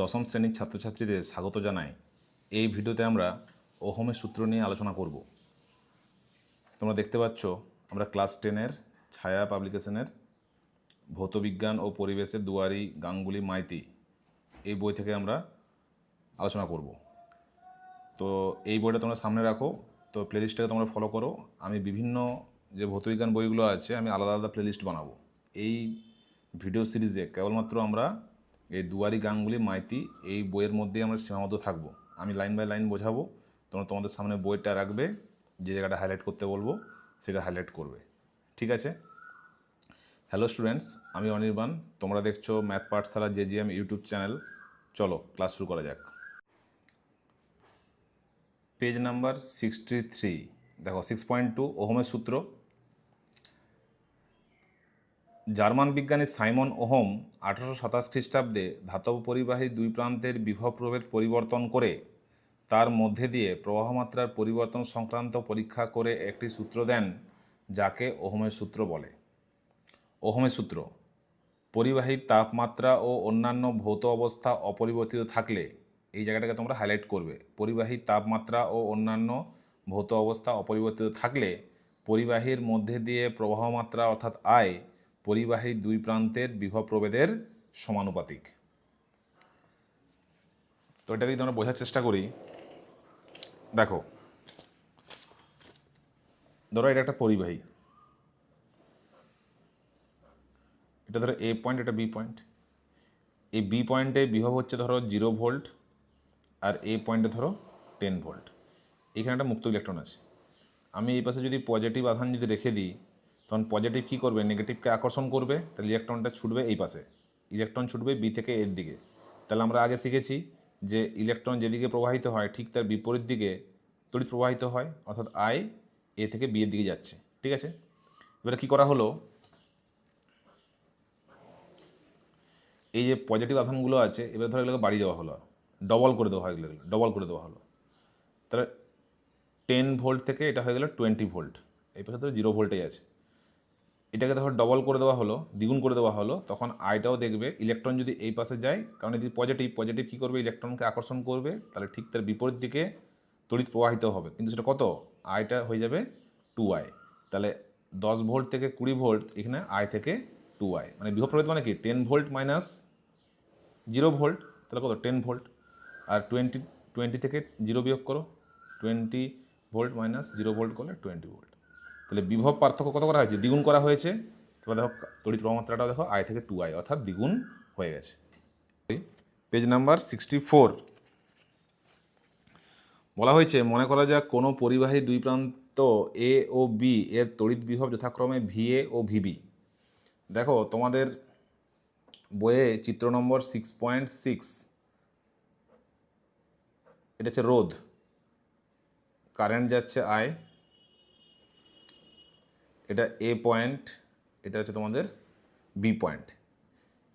দশম শ্রেণির ছাত্রছাত্রীদের স্বাগত জানাই। এই ভিডিওতে আমরা ওহমের সূত্র নিয়ে আলোচনা করব। তোমরা দেখতে পাচ্ছ, আমরা ক্লাস টেনের ছায়া পাবলিকেশনের ভৌতবিজ্ঞান ও পরিবেশের দুয়ারি, গাঙ্গুলি, মাইতি এই বই থেকে আমরা আলোচনা করব। তো এই বইটা তোমরা সামনে রাখো, তো প্লেলিস্টটাকে তোমরা ফলো করো। আমি বিভিন্ন যে ভৌতবিজ্ঞান বইগুলো আছে, আমি আলাদা আলাদা প্লেলিস্ট বানাবো। এই ভিডিও সিরিজে কেবলমাত্র আমরা এই দুয়ারি গাঙ্গুলি মাইতি, এই বইয়ের মধ্যেই আমরা সীমাবদ্ধ থাকব। আমি লাইন বাই লাইন বোঝাবো, তোমরা তোমাদের সামনে বইটা রাখবে, যে জায়গাটা হাইলাইট করতে বলব, সেটা হাইলাইট করবে। ঠিক আছে? হ্যালো স্টুডেন্টস আমি অনির্বাণ, তোমরা দেখছ ম্যাথ পাঠশালা জেজিএম ইউটিউব চ্যানেল চলো ক্লাস শুরু করা যাক। পেজ নাম্বার সিক্সটি থ্রি দেখো সিক্স পয়েন্ট টু ওহমের সূত্র। জার্মান বিজ্ঞানী সাইমন ওহম আঠারোশো সাতাশ খ্রিস্টাব্দে ধাতব পরিবাহী দুই প্রান্তের বিভব প্রভেদ পরিবর্তন করে তার মধ্যে দিয়ে প্রবাহমাত্রার পরিবর্তন সংক্রান্ত পরীক্ষা করে একটি সূত্র দেন, যাকে ওহমের সূত্র বলে। ওহমের সূত্র, পরিবাহীর তাপমাত্রা ও অন্যান্য ভৌত অবস্থা অপরিবর্তিত থাকলে, এই জায়গাটাকে তোমরা হাইলাইট করবে। পরিবাহীর তাপমাত্রা ও অন্যান্য ভৌত অবস্থা অপরিবর্তিত থাকলে, পরিবাহীর মধ্যে দিয়ে প্রবাহমাত্রা অর্থাৎ আয় পরিবাহীর দুই প্রান্তের বিভব প্রভেদের সমানুপাতিক। তো এটা যদি আমরা বোঝার চেষ্টা করি, দেখো, ধরো এটা একটা পরিবাহী। এটা ধরো এ পয়েন্ট এটা বি পয়েন্ট এই বি পয়েন্টে বিভব হচ্ছে ধরো জিরো ভোল্ট আর এ পয়েন্টে ধরো টেন ভোল্ট এখানে একটা মুক্ত ইলেকট্রন আছে। আমি এই পাশে যদি পজিটিভ আধান যদি রেখে দিই তখন পজিটিভ কী করবে? নেগেটিভকে আকর্ষণ করবে, তাহলে ইলেকট্রনটা ছুটবে এই পাশে। ইলেকট্রন ছুটবে বি থেকে এর দিকে। তাহলে আমরা আগে শিখেছি যে ইলেকট্রন যেদিকে প্রবাহিত হয়, ঠিক তার বিপরীত দিকে তড়িৎ প্রবাহিত হয়, অর্থাৎ আই এ থেকে বি এর দিকে যাচ্ছে। ঠিক আছে? এবারে কী করা হলো? এই যে পজিটিভ আধানগুলো আছে, এবার ধরো এগুলোকে বাড়িয়ে দেওয়া হলো। ডবল করে দেওয়া হয় এগুলো ডবল করে দেওয়া হলো। তাহলে টেন ভোল্ট থেকে এটা হয়ে গেলো টোয়েন্টি ভোল্ট এই পাশে ধরো জিরো ভোল্টেই আছে। এটাকে ধরো ডবল করে দেওয়া হলো, দ্বিগুণ করে দেওয়া হলো, তখন আয়টাও দেখবে ইলেকট্রন যদি এই পাশে যায়, কারণ যদি পজিটিভ পজিটিভ কী করবে? ইলেকট্রনকে আকর্ষণ করবে, তাহলে ঠিক তার বিপরীত দিকে তড়িৎ প্রবাহিত হবে। কিন্তু সেটা কত? আয়টা হয়ে যাবে টু আই তাহলে দশ ভোল্ট থেকে কুড়ি ভোল্ট এখানে আয় থেকে টু আই মানে বিভব প্রভেদ মানে কি? Ten volt minus zero volt তাহলে কত? টেন ভোল্ট আর টোয়েন্টি টোয়েন্টি থেকে জিরো বিয়োগ করো। Twenty volt minus zero volt করলে টোয়েন্টি ভোল্ট তাহলে বিভব পার্থক্য কত করা হয়েছে? দ্বিগুণ করা হয়েছে। তাহলে দেখো, তড়িৎ প্রবাহমাত্রাটাও দেখো আই থেকে টু আই অর্থাৎ দ্বিগুণ হয়ে গেছে। পেজ নাম্বার সিক্সটি ফোর বলা হয়েছে, মনে করা যাক কোনো পরিবাহী দুই প্রান্ত এ ও বি এর তড়িৎ বিভব যথাক্রমে ভিএ ও ভিবি দেখো, তোমাদের বইয়ে চিত্র নম্বর সিক্স পয়েন্ট সিক্স এটা হচ্ছে রোধ। কারেন্ট যাচ্ছে আই এটা এ পয়েন্ট এটা হচ্ছে তোমাদের বি পয়েন্ট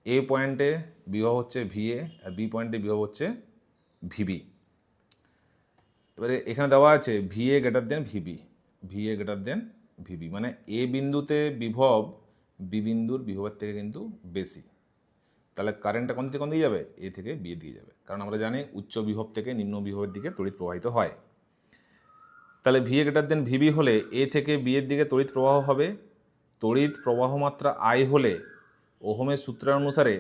এ পয়েন্টে বিবাহ হচ্ছে ভিএ আর বি পয়েন্টে বিভব হচ্ছে ভিবি এবারে এখানে দেওয়া আছে VA greater than VB VA greater than VB মানে এ বিন্দুতে বিভব বি বিন্দুর বিভবের থেকে কিন্তু বেশি। তাহলে কারেন্টটা কোন থেকে কোন দিকে যাবে? এ থেকে বি দিয়ে যাবে। কারণ আমরা জানি উচ্চ বিভব থেকে নিম্ন বিভবের দিকে তড়িৎ প্রবাহিত হয়। তাহলে ভিএ গ্রেটার দেন ভিবি হলে এ থেকে বি এর দিকে তড়িৎ প্রবাহ হবে। তড়িৎ প্রবাহ মাত্রা আই হলে ওহমের সূত্রানুসারে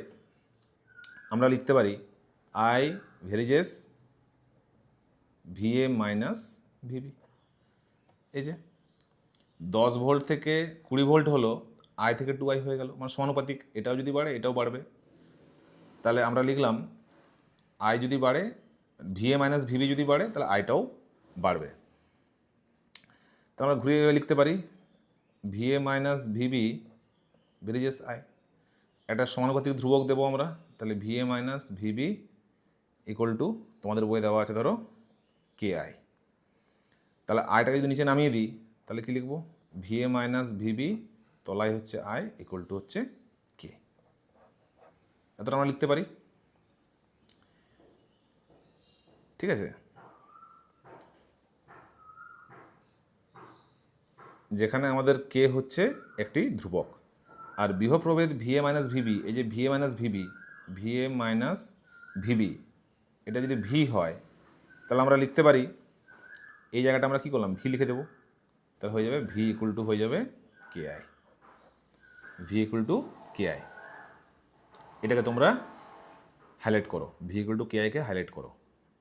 আমরা লিখতে পারি I varies V A minus VB. এই যে দশ ভোল্ট থেকে কুড়ি ভোল্ট হলো, আই থেকে টু আই হয়ে গেল মানে সমানুপাতিক, এটাও যদি বাড়ে, এটাও বাড়বে। তাহলে আমরা লিখলাম আই যদি বাড়ে, ভিএ মাইনাস ভিবি যদি বাড়ে, তাহলে আইটাও বাড়বে। তাহলে আমরা ঘুরিয়ে লিখতে পারি VA minus VB varies I. একটা সমানুপাতিক ধ্রুবক দেবো আমরা, তাহলে VA minus VB equal to তোমাদের বইয়ে দেওয়া আছে ধরো কে আই। তাহলে আইটাকে যদি নিচে নামিয়ে দিই, তাহলে কী লিখব? ভিএ মাইনাস ভিবি তলায় হচ্ছে আই ইকুয়াল টু হচ্ছে কে। এতটা আমরা লিখতে পারি। ঠিক আছে? যেখানে আমাদের কে হচ্ছে একটি ধ্রুবক। আর বিভব প্রভেদ এ মাইনাস ভিবি এই যে V A minus VB V A minus VB এটা যদি ভি হয়, তাহলে আমরা লিখতে পারি, এই জায়গাটা আমরা কী করলাম? ভি লিখে দেবো। তাহলে হয়ে যাবে ভি ইকুয়াল টু হয়ে যাবে K I V equal to K I এটাকে তোমরা হাইলাইট করো। ভি ইকুয়াল টু কে আইকে হাইলাইট করো।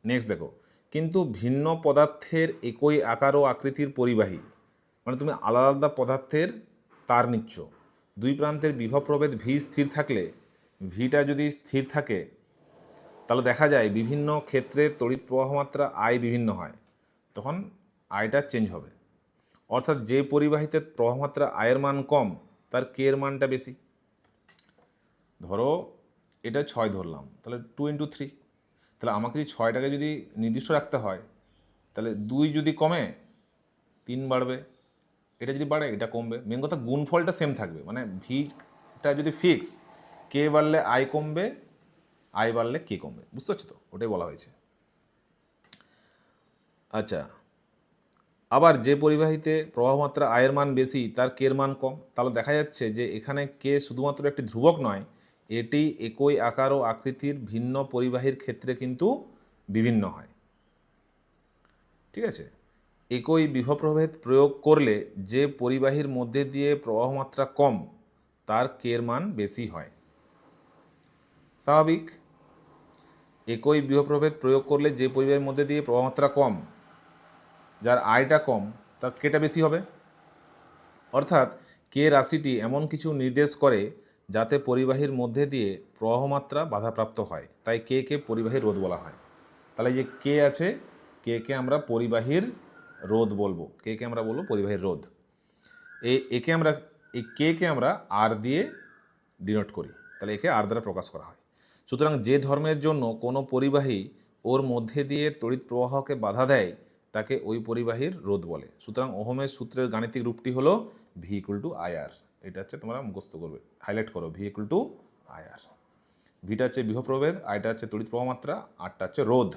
নেক্সট দেখো, কিন্তু ভিন্ন পদার্থের একই আকার ও আকৃতির পরিবাহী মানে তুমি আলাদা আলাদা পদার্থের তার নিচ্ছ। দুই প্রান্তের বিভব প্রভেদ ভি স্থির থাকলে, ভিটা যদি স্থির থাকে, তাহলে দেখা যায় বিভিন্ন ক্ষেত্রে তড়িৎ প্রবাহ মাত্রা আই বিভিন্ন হয়, তখন আয়টা চেঞ্জ হবে। অর্থাৎ যে পরিবাহিতে প্রবাহমাত্রা আয়ের মান কম, তার কে এর মানটা বেশি? ধরো এটা ছয় ধরলাম, তাহলে টু ইন্টু থ্রি। তাহলে আমাকে যদি ছয়টাকে যদি নির্দিষ্ট রাখতে হয়, তাহলে দুই যদি কমে, তিন বাড়বে। এটা যদি বাড়ে, এটা কমবে। মেন কথা গুণফলটা সেম থাকবে। মানে ভিটা যদি ফিক্স কে বাড়লে আই কমবে আই বাড়লে কে কমবে। বুঝতে পারছ তো? ওটাই বলা হয়েছে। আচ্ছা। আবার যে পরিবাহীতে প্রবাহমাত্রা আয়ের মান বেশি, তার কের মান কম, তাহলে দেখা যাচ্ছে যে এখানে কে শুধুমাত্র একটি ধ্রুবক নয়, এটি একই আকার ও আকৃতির ভিন্ন পরিবাহীর ক্ষেত্রে কিন্তু বিভিন্ন হয়। ঠিক আছে? একই বিভব প্রভেদ প্রয়োগ করলে যে পরিবাহীর মধ্যে দিয়ে প্রবাহমাত্রা কম, তার কের মান বেশি হয়। স্বাভাবিক। একই বিভব প্রভেদ প্রয়োগ করলে যে পরিবাহীর মধ্যে দিয়ে প্রবাহমাত্রা কম, যার আয়টা কম, তার কেটা বেশি হবে। অর্থাৎ কে রাশিটি এমন কিছু নির্দেশ করে যাতে পরিবাহীর মধ্যে দিয়ে প্রবাহমাত্রা বাধাপ্রাপ্ত হয়, তাই কে কে পরিবাহীর রোধ বলা হয়। তাহলে যে কে আছে, কে কে আমরা পরিবাহীর রোধ বলব। কে কে আমরা বলব? পরিবাহীর রোধ। এই একে আমরা এই কে কে আমরা আর দিয়ে ডিনোট করি। তাহলে একে আর দ্বারা প্রকাশ করা হয়। সুতরাং যে ধর্মের জন্য কোনো পরিবাহী ওর মধ্যে দিয়ে তড়িৎ প্রবাহকে বাধা দেয়, তাকে ওই পরিবাহীর রোধ বলে। সুতরাং ওহমের সূত্রের গাণিতিক রূপটি হলো ভি ইকুয়াল টু আইআর এটা হচ্ছে তোমরা মুখস্থ করবে। হাইলাইট করো ভি ইকুয়াল টু আইআর ভিটা হচ্ছে বিভব প্রভেদ আইটা হচ্ছে তড়িৎ প্রবাহ মাত্রা আরটা হচ্ছে রোধ।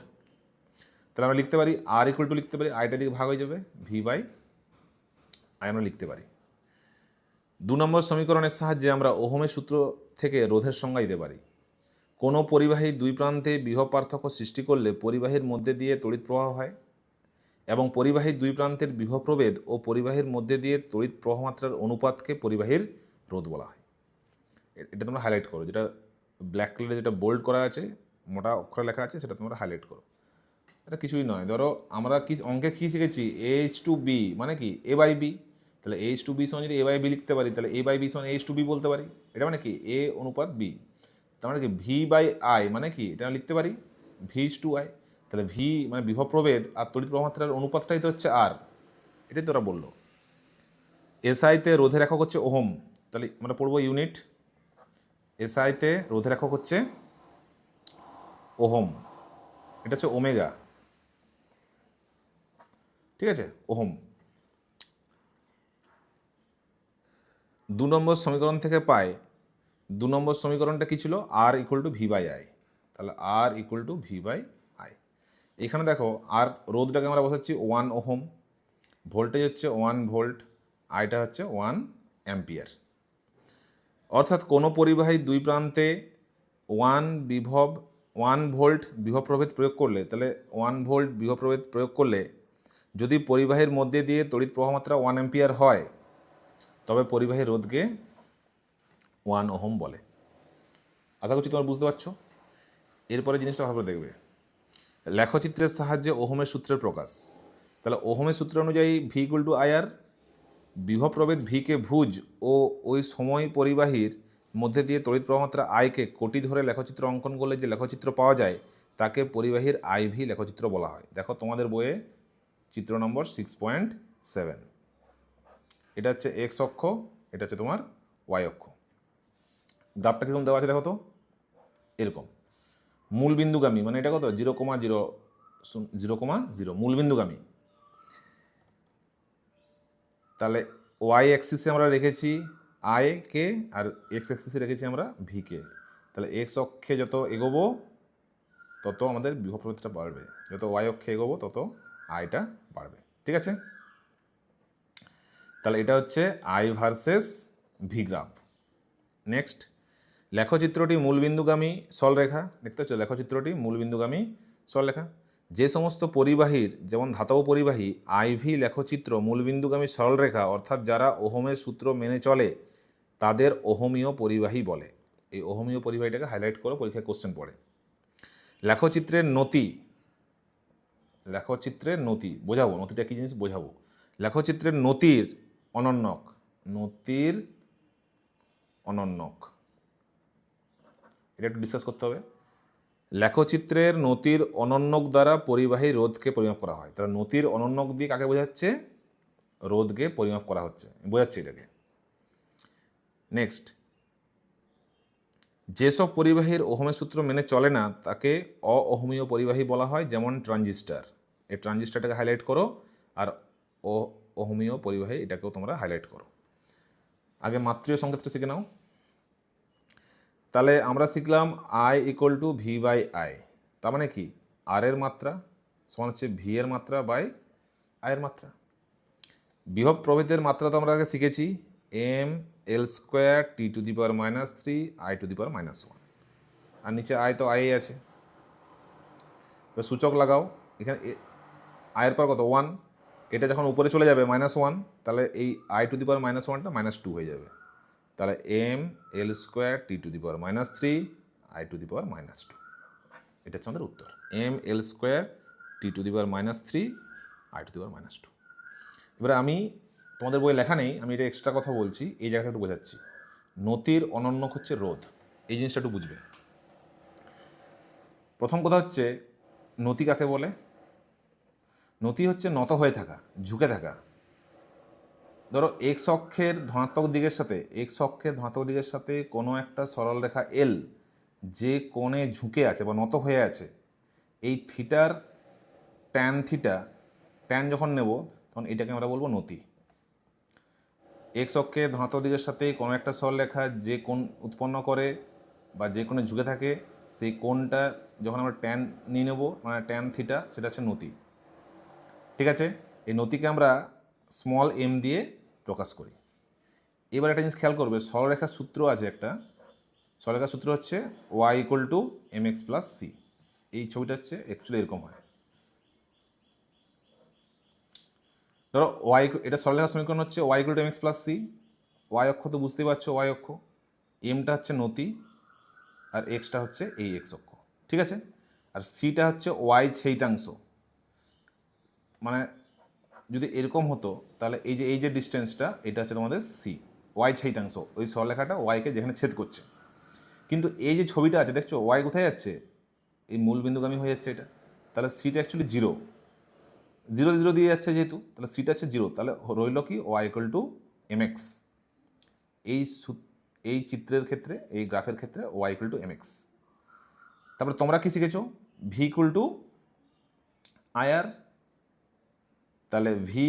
তাহলে আমরা লিখতে পারি আর ইকুয়াল টু লিখতে পারি আইটা দিকে ভাগ হয়ে যাবে ভি বাই আই আমরা লিখতে পারি। দু নম্বর সমীকরণের সাহায্যে আমরা ওহমের সূত্র থেকে রোধের সংজ্ঞা দিতে পারি। কোনো পরিবাহী দুই প্রান্তে বিভব পার্থক্য সৃষ্টি করলে পরিবাহীর মধ্যে দিয়ে তড়িৎ প্রবাহ হয় এবং পরিবাহীর দুই প্রান্তের বিভব প্রভেদ ও পরিবাহীর মধ্যে দিয়ে তড়িৎ প্রবাহমাত্রার অনুপাতকে পরিবাহীর রোধ বলা হয়। এটা তোমরা হাইলাইট করো। যেটা ব্ল্যাক কালারে যেটা বোল্ড করা আছে, মোটা অক্ষরে লেখা আছে, সেটা তোমরা হাইলাইট করো। এটা কিছুই নয়। ধরো আমরা কি অঙ্কে কী শিখেছি? এইচ টু বি মানে কি? এ বাই বি তাহলে এইচ টু বি সঙ্গে যদি এ বাই বি লিখতে পারি, তাহলে এ বাই বি সঙ্গে এইচ টু বি বলতে পারি। এটা মানে কি? এ অনুপাত বি তার মানে কি? ভি বাই আই মানে কি? এটা লিখতে পারি। ভি টু আই তাহলে ভি মানে বিভব প্রভেদ আর তড়িৎ প্রবাহমাত্রার অনুপাতটাই তো হচ্ছে আর এটাই তোরা বলল। এসআইতে রোধের একক হচ্ছে ওহম। তাহলে আমরা পড়ব ইউনিট এসআইতে রোধের একক হচ্ছে ওহম। এটা হচ্ছে ওমেগা। ঠিক আছে? ওহম। দু নম্বর সমীকরণ থেকে পায় দু নম্বর সমীকরণটা কী ছিল? R equal to V by I তাহলে R equal to V by I এখানে দেখো আর রোদটাকে আমরা বসাচ্ছি ওয়ান ওহম। ভোল্টেজ হচ্ছে ওয়ান ভোল্ট আইটা হচ্ছে ওয়ান অ্যাম্পিয়ার অর্থাৎ কোনো পরিবাহী দুই প্রান্তে ওয়ান বিভব ওয়ান ভোল্ট বিভব প্রভেদ প্রয়োগ করলে, তাহলে ওয়ান ভোল্ট বিভব প্রভেদ প্রয়োগ করলে যদি পরিবাহের মধ্যে দিয়ে তড়িৎ প্রবাহমাত্রা ওয়ান অ্যাম্পিয়ার হয়, তবে পরিবাহী রোধকে ওয়ান ওহম বলে। আশা করছি তোমরা বুঝতে পারছ? এরপরে জিনিসটা ভালো দেখবে। লেখচিত্রের সাহায্যে ওহমের সূত্রের প্রকাশ। তাহলে ওহমের সূত্র অনুযায়ী ভি ইকুয়াল টু আয়ার বিভব প্রভেদ ভিকে ভুজ ও ওই সময় পরিবাহীর মধ্যে দিয়ে তড়িৎ প্রবাহমাত্রা আইকে কোটি ধরে লেখচিত্র অঙ্কন করলে যে লেখচিত্র পাওয়া যায়, তাকে পরিবাহীর আইভি লেখচিত্র বলা হয়। দেখো তোমাদের বইয়ে চিত্র নম্বর সিক্স পয়েন্ট সেভেন এটা হচ্ছে এক্স অক্ষ, এটা হচ্ছে তোমার ওয়াই অক্ষ। গ্রাফটা কীরকম দেওয়া আছে দেখো তো? এরকম। মূল বিন্দুগামী মানে এটা কত? Zero comma zero zero comma zero মূল বিন্দুগামী। তাহলে ওয়াই অ্যাক্সিসে আমরা রেখেছি আই কে আর এক্স অ্যাক্সিসে রেখেছি আমরা ভি কে তাহলে এক্স অক্ষে যত এগোবো, তত আমাদের বিভব প্রভেদটা বাড়বে। যত ওয়াই অক্ষে এগোবো, তত আইটা বাড়বে, ঠিক আছে? তাহলে এটা হচ্ছে I versus V graph next লেখচিত্রটি মূলবিন্দুগামী সরলরেখা, দেখতে পাচ্ছ? লেখচিত্রটি মূলবিন্দুগামী সরলরেখা। যে সমস্ত পরিবাহীর, যেমন ধাতব পরিবাহী আইভি লেখচিত্র মূলবিন্দুগামী সরলরেখা, অর্থাৎ যারা ওহমের সূত্র মেনে চলে, তাদের ওহমীয় পরিবাহী বলে। এই ওহমীয় পরিবাহীটাকে হাইলাইট করো, পরীক্ষায় কোশ্চেন পড়ে। লেখচিত্রের নতি লেখচিত্রের নতি, বোঝাবো, নতিটা কী জিনিস বোঝাবো। লেখচিত্রের নতির অনন্যক নতির অনন্যক। এটা একটু ডিসকাস করতে হবে। লেখচিত্রের নতির অনন্যক দ্বারা পরিবাহী রোধকে পরিমাপ করা হয়। তাহলে নতির অনন্যক দিয়ে কাকে বোঝাচ্ছে? রোধকে পরিমাপ করা হচ্ছে। বোঝাচ্ছে এটাকে। নেক্সট যেসব পরিবাহীর ওহমের সূত্র মেনে চলে না, তাকে অহমীয় পরিবাহী বলা হয়, যেমন ট্রানজিস্টার। এই ট্রানজিস্টারটাকে হাইলাইট করো আর অহমীয় পরিবাহী এটাকেও তোমরা হাইলাইট করো। আগে মাতৃয় সংকেতটা শিখে নাও। তাহলে আমরা শিখলাম I equal to V by I তার মানে কি? আর এর মাত্রা সমান হচ্ছে ভি এর মাত্রা বাই আয়ের মাত্রা। বিভব প্রভেদের মাত্রা তো আমরা আগে শিখেছি। M L square T to the power minus three I to the power minus one আর নিচে আই তো আই আছে। এবার সূচক লাগাও। এখানে আয়ের পর কত? ওয়ান এটা যখন উপরে চলে যাবে মাইনাস ওয়ান তাহলে এই I to the power minus ওয়ানটা মাইনাস টু হয়ে যাবে। তাহলে M L square T to the power minus three I to the power minus two এটা হচ্ছে আমাদের উত্তর। M L square T to the power minus three I to the power minus two এবারে আমি তোমাদের বই লেখা নেই, আমি এটা এক্সট্রা কথা বলছি, এই জায়গাটা একটু বোঝাচ্ছি। নতির অনন্য হচ্ছে রোধ, এই জিনিসটা একটু বুঝবে। প্রথম কথা হচ্ছে, নতি কাকে বলে? নতি হচ্ছে নত হয়ে থাকা, ঝুঁকে থাকা। ধরো এক্স অক্ষের ধনাত্মক দিকের সাথে এক্স অক্ষের ধনাত্মক দিকের সাথে কোনো একটা সরল রেখা এল যে কোণে ঝুঁকে আছে বা নত হয়ে আছে, এই থিটার ট্যান থিটা ট্যান যখন নেব, তখন এটাকে আমরা বলব নতি। এক্স অক্ষে ধনাত্মক দিকের সাথে কোনো একটা সরলরেখা যে কোণ উৎপন্ন করে বা যে কোনো ঝুঁকে থাকে, সেই কোণটা যখন আমরা ট্যান নিয়ে নেব মানে ট্যান থিটা সেটা হচ্ছে নতি। ঠিক আছে? এই নতিকে আমরা স্মল এম দিয়ে প্রকাশ করি। এবার একটা জিনিস খেয়াল করবে সরলরেখার সূত্র আছে একটা। সরলরেখার সূত্র হচ্ছে Y equal to M X plus C এই ছবিটা হচ্ছে অ্যাকচুয়ালি এরকম হয়। ধরো ওয়াই এটা সরলরেখার সমীকরণ হচ্ছে Y equal to M X plus C Y অক্ষ তো বুঝতেই পারছ ওয়াই অক্ষ। এমটা হচ্ছে নতি, আর এক্সটা হচ্ছে এই এক্স অক্ষ। ঠিক আছে? আর সিটা হচ্ছে ওয়াই ছেইতাংশ। মানে যদি এরকম হতো, তাহলে এই যে এই যে ডিস্টেন্সটা এটা হচ্ছে তোমাদের সি ওয়াই ছেইতাংশ। ওই সরলেখাটা ওয়াইকে যেখানে ছেদ করছে। কিন্তু এই যে ছবিটা আছে, দেখছ? ওয়াই কোথায় যাচ্ছে? এই মূল বিন্দুগামী হয়ে যাচ্ছে এটা। তাহলে সিটা অ্যাকচুয়ালি জিরো জিরো জিরো দিয়ে যাচ্ছে যেহেতু, তাহলে সিটা হচ্ছে জিরো, তাহলে রইল কি? Y equal to M X এই এই চিত্রের ক্ষেত্রে, এই গ্রাফের ক্ষেত্রে Y equal to M X তারপরে তোমরা কি শিখেছো? ভি ইকুয়াল টু আয়ার তাহলে V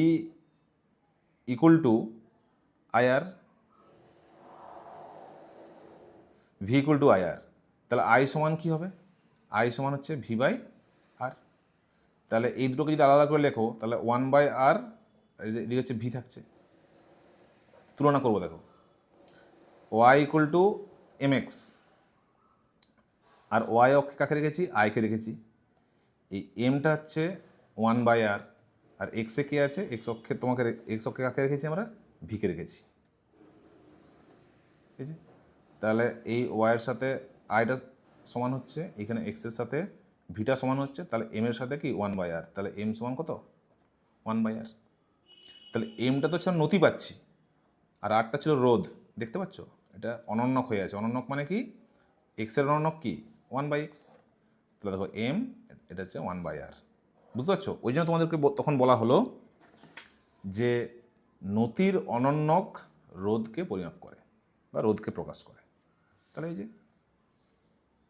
equal to IR V equal to IR তাহলে আই সমান কি হবে? আই সমান হচ্ছে ভি বাই তাহলে এই দুটোকে যদি আলাদা করে লেখো, তাহলে ওয়ান বাই আর এদিকে হচ্ছে ভি থাকছে। তুলনা করব দেখো। Y equal to M X R Y অক্ষে কাকে রেখেছি? আইকে রেখেছি। এই এমটা হচ্ছে ওয়ান বাই আর আর এক্সে কে আছে? এক্স অক্ষে তোমাকে এক্স অক্ষে কাকে রেখেছি আমরা? ভিকে রেখেছি। ঠিক আছে তাহলে এই ওয়াইয়ের সাথে আইটা সমান হচ্ছে, এখানে এক্সের সাথে ভিটা সমান হচ্ছে, তাহলে এম এর সাথে কি? ওয়ান বাই আর তাহলে এম সমান কত? ওয়ান বাই আর তাহলে এমটা তো আমরা নতি পাচ্ছি, আর আরটা ছিল রোধ। দেখতে পাচ্ছ? এটা অনন্যক হয়ে আছে। অনন্যক মানে কি? এক্সের অনন্যক কি? ওয়ান বাই এক্স তাহলে দেখো এম এটা হচ্ছে ওয়ান বাই আর বুঝতে পারছ? ওই জন্য তোমাদেরকে তখন বলা হলো যে নতির অনন্যক রোধকে পরিমাপ করে বা রোধকে প্রকাশ করে। তাহলে এই যে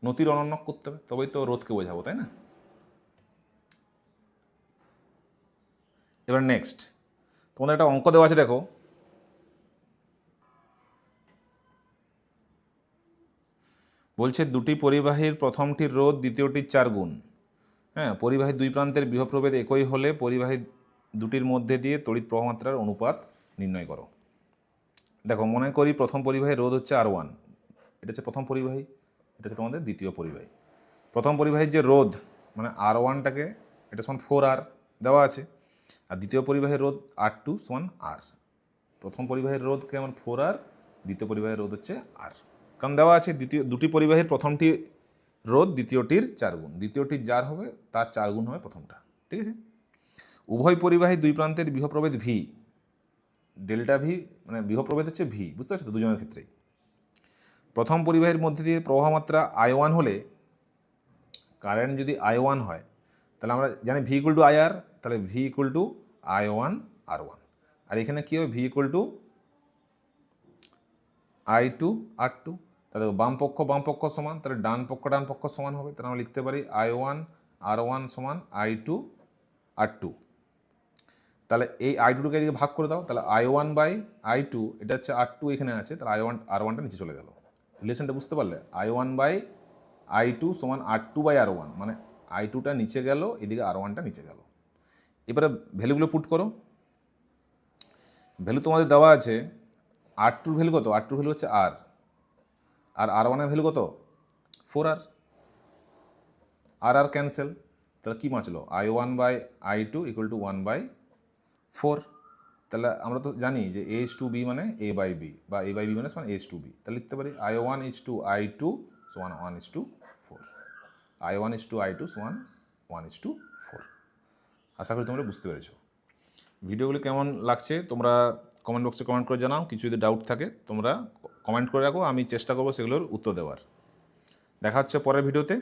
নতির অনন্যক করতে হবে, তবেই তো রোধকে বোঝাবো, তাই না? এবার নেক্সট তোমাদের একটা অঙ্ক দেওয়া আছে, দেখো। বলছে, দুটি পরিবাহীর প্রথমটির রোধ, দ্বিতীয়টির চার গুণ। হ্যাঁ পরিবাহী দুই প্রান্তের বৃহপ্রভেদ একই হলে পরিবাহী দুটির মধ্যে দিয়ে তড়িৎ প্রবাহমাত্রার অনুপাত নির্ণয় করো। দেখো, মনে করি প্রথম পরিবাহীর রোধ হচ্ছে আর ওয়ান এটা হচ্ছে প্রথম পরিবাহী। এটা হচ্ছে তোমাদের দ্বিতীয় পরিবাহী। প্রথম পরিবাহীর যে রোধ মানে আর ওয়ানটাকে এটা সমান ফোর আর দেওয়া আছে, আর দ্বিতীয় পরিবাহের রোধ আর টু সমান আর প্রথম পরিবাহীর রোধ কেমন? ফোর আর দ্বিতীয় পরিবাহের রোধ হচ্ছে আর কারণ দেওয়া আছে দ্বিতীয়, দুটি পরিবাহের প্রথমটি রোধ, দ্বিতীয়টির চার গুণ। দ্বিতীয়টির যার হবে, তার চার গুণ হবে প্রথমটা, ঠিক আছে? উভয় পরিবাহী দুই প্রান্তের বিহপ্রভেদ ভি ডেল্টা ভি মানে বিহপ্রভেদ হচ্ছে ভি বুঝতে পারছ তো? দুজনের ক্ষেত্রেই। প্রথম পরিবাহীর মধ্যে দিয়ে প্রবাহমাত্রা আই ওয়ান হলে কারেন্ট যদি আই ওয়ান হয়, তাহলে আমরা জানি V equal to I R তাহলে V equal to I one R one আর এখানে কী হবে? V equal to I two R two তাহলে বাম পক্ষ বাম পক্ষ সমান, তাহলে ডান পক্ষ ডান পক্ষ সমান হবে। তাহলে আমরা লিখতে পারি আই ওয়ান আর ওয়ান সমান আই টু আর টু তাহলে এই আই টুকে এদিকে ভাগ করে দাও, তাহলে I one by I two এটা হচ্ছে আর টু এখানে আছে, তাহলে আই ওয়ান আর ওয়ানটা নিচে চলে গেল। রিলেশনটা বুঝতে পারলে? I one by I two সমান R two by R one মানে আই টুটা নিচে গেল, এদিকে আর ওয়ানটা নিচে গেল। এবারে ভ্যালুগুলো পুট করো। ভ্যালু তোমাদের দেওয়া আছে আর টুর ভ্যালু কত? আর টুর ভ্যালু হচ্ছে আর আর আর ওয়ানের ভ্যালু কত? ফোর আর আর আর ক্যান্সেল তাহলে কী বাঁচলো? I one by I two equal to one by four তাহলে আমরা তো জানি যে এইচ টু বি মানে এ বাই বি বা এ বাই বি মানে সমান এইচ টু বি তাহলে লিখতে পারি I one is to I two সমান one one is to four I one is to I two সমান ওয়ান ইস টু ফোর আশা করি তোমরা বুঝতে পেরেছ। ভিডিওগুলি কেমন লাগছে তোমরা কমেন্ট বক্সে কমেন্ট করে জানাও। কিছু যদি ডাউট থাকে তোমরা কমেন্ট করে রাখো। আমি চেষ্টা করব সেগুলোর উত্তর দেওয়ার। দেখা হচ্ছে পরের ভিডিওতে।